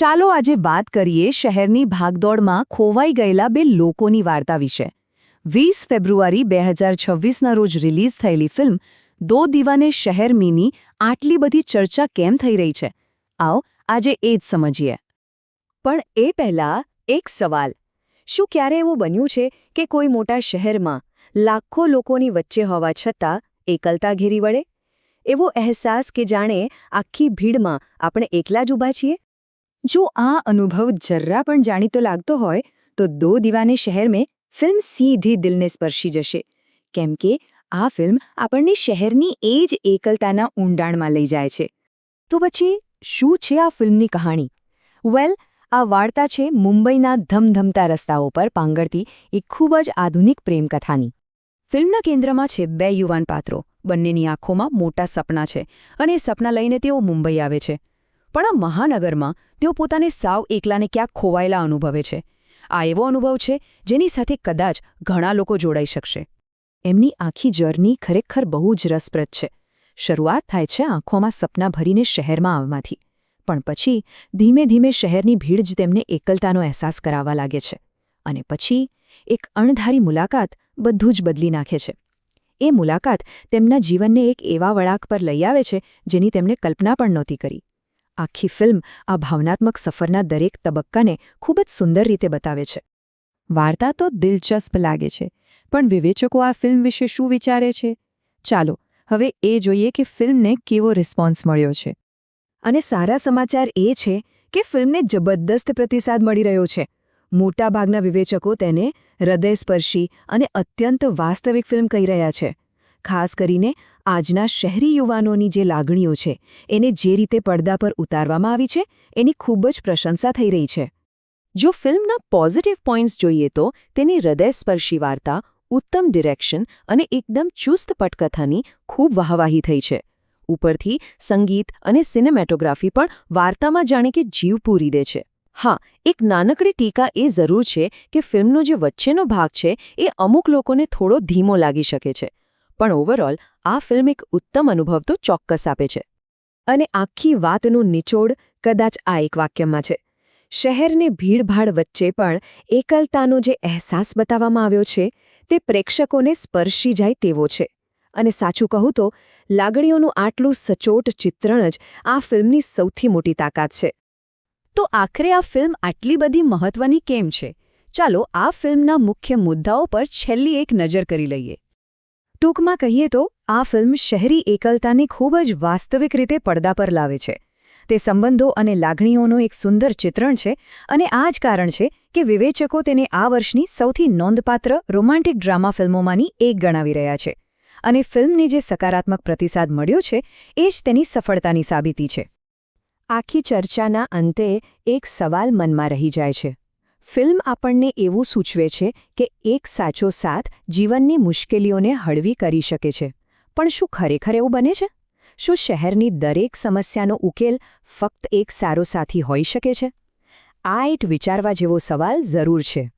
ચાલો આજે વાત કરીએ શહેરની ભાગદોડમાં ખોવાઈ ગયેલા બે લોકોની વાર્તા વિશે. વીસ ફેબ્રુઆરી બે હજાર છવ્વીસના રોજ રિલીઝ થયેલી ફિલ્મ દો દીવાને શહેર મીની આટલી બધી ચર્ચા કેમ થઈ રહી છે? આવો, આજે એ જ સમજીએ. પણ એ પહેલા એક સવાલ. શું ક્યારે એવું બન્યું છે કે કોઈ મોટા શહેરમાં લાખો લોકોની વચ્ચે હોવા છતાં એકલતા ઘેરી વળે? એવો અહેસાસ કે જાણે આખી ભીડમાં આપણે એકલા જ ઊભા છીએ? જો આ અનુભવ જરા પણ જાણીતો લાગતો હોય, તો દો દીવાને શહેર મેં ફિલ્મ સીધી દિલને સ્પર્શી જશે. કેમ કે આ ફિલ્મ આપણને શહેરની એ જ એકલતાના ઊંડાણમાં લઈ જાય છે. તો પછી શું છે આ ફિલ્મની કહાણી? વેલ, આ વાર્તા છે મુંબઈના ધમધમતા રસ્તાઓ પર પાંગળતી એક ખૂબ જ આધુનિક પ્રેમકથાની. ફિલ્મના કેન્દ્રમાં છે બે યુવાન પાત્રો. બંનેની આંખોમાં મોટા સપના છે અને એ સપના લઈને તેઓ મુંબઈ આવે છે. પણ આ મહાનગરમાં તેઓ પોતાને સાવ એકલાને ક્યાંક ખોવાયેલા અનુભવે છે. આ એવો અનુભવ છે, જેની સાથે કદાચ ઘણા લોકો જોડાઈ શકશે. એમની આખી જર્ની ખરેખર બહુ જ રસપ્રદ છે. શરૂઆત થાય છે આંખોમાં સપના ભરીને શહેરમાં આવવાથી, પણ પછી ધીમે ધીમે શહેરની ભીડ જ તેમને એકલતાનો અહેસાસ કરાવવા લાગે છે. અને પછી એક અણધારી મુલાકાત બધું જ બદલી નાખે છે. એ મુલાકાત તેમના જીવનને એક એવા વળાંક પર લઈ આવે છે, જેની તેમણે કલ્પના પણ નહોતી કરી. આખી ફિલ્મ આ ભાવનાત્મક સફરના દરેક તબક્કાને ખૂબ જ સુંદર રીતે બતાવે છે. વાર્તા તો દિલચસ્પ લાગે છે, પણ વિવેચકો આ ફિલ્મ વિશે શું વિચારે છે? ચાલો, હવે એ જોઈએ કે ફિલ્મને કેવો રિસ્પોન્સ મળ્યો છે. અને સારા સમાચાર એ છે કે ફિલ્મને જબરદસ્ત પ્રતિસાદ મળી રહ્યો છે. મોટાભાગના વિવેચકો તેને હૃદયસ્પર્શી અને અત્યંત વાસ્તવિક ફિલ્મ કહી રહ્યા છે. ખાસ કરીને આજના શહેરી યુવાનોની જે લાગણીઓ છે, એને જે રીતે પડદા પર ઉતારવામાં આવી છે, એની ખૂબ જ પ્રશંસા થઈ રહી છે. જો ફિલ્મના પોઝિટિવ પોઈન્ટ્સ જોઈએ તો, તેની હૃદયસ્પર્શી વાર્તા, ઉત્તમ ડિરેક્શન અને એકદમ ચુસ્ત પટકથાની ખૂબ વાહવાહી થઈ છે. ઉપરથી સંગીત અને સિનેમેટોગ્રાફી પણ વાર્તામાં જાણે કે જીવ પૂરી દે છે. હા, એક નાનકડી ટીકા એ જરૂર છે કે ફિલ્મનો જે વચ્ચેનો ભાગ છે, એ અમુક લોકોને થોડો ધીમો લાગી શકે છે. પણ ઓવરઓલ આ ફિલ્મ એક ઉત્તમ અનુભવ તો ચોક્કસ આપે છે. અને આખી વાતનું નિચોડ કદાચ આ એક વાક્યમાં છે. શહેરને ભીડભાડ વચ્ચે પણ એકલતાનો જે અહેસાસ બતાવવામાં આવ્યો છે, તે પ્રેક્ષકોને સ્પર્શી જાય તેવો છે. અને સાચું કહું તો, લાગણીઓનું આટલું સચોટ ચિત્રણ જ આ ફિલ્મની સૌથી મોટી તાકાત છે. તો આખરે આ ફિલ્મ આટલી બધી મહત્વની કેમ છે? ચાલો આ ફિલ્મના મુખ્ય મુદ્દાઓ પર છેલ્લી એક નજર કરી લઈએ. ટૂંકમાં કહીએ તો, આ ફિલ્મ શહેરી એકલતાને ખૂબ જ વાસ્તવિક રીતે પડદા પર લાવે છે. તે સંબંધો અને લાગણીઓનું એક સુંદર ચિત્રણ છે અને આ જ કારણ છે કે વિવેચકો તેને આ વર્ષની સૌથી નોંધપાત્ર રોમાન્ટિક ડ્રામા ફિલ્મોમાંની એક ગણાવી રહ્યા છે. અને ફિલ્મને જે સકારાત્મક પ્રતિસાદ મળ્યો છે, એ જ તેની સફળતાની સાબિતી છે. આખી ચર્ચાના અંતે એક સવાલ મનમાં રહી જાય છે. ફિલ્મ આપણને એવું સૂચવે છે કે એક સાચો સાથ જીવનની મુશ્કેલીઓને હળવી કરી શકે છે. પણ શું ખરેખર એવું બને છે? શું શહેરની દરેક સમસ્યાનો ઉકેલ ફક્ત એક સારો સાથી હોઈ શકે છે? આ એક વિચારવા જેવો સવાલ જરૂર છે.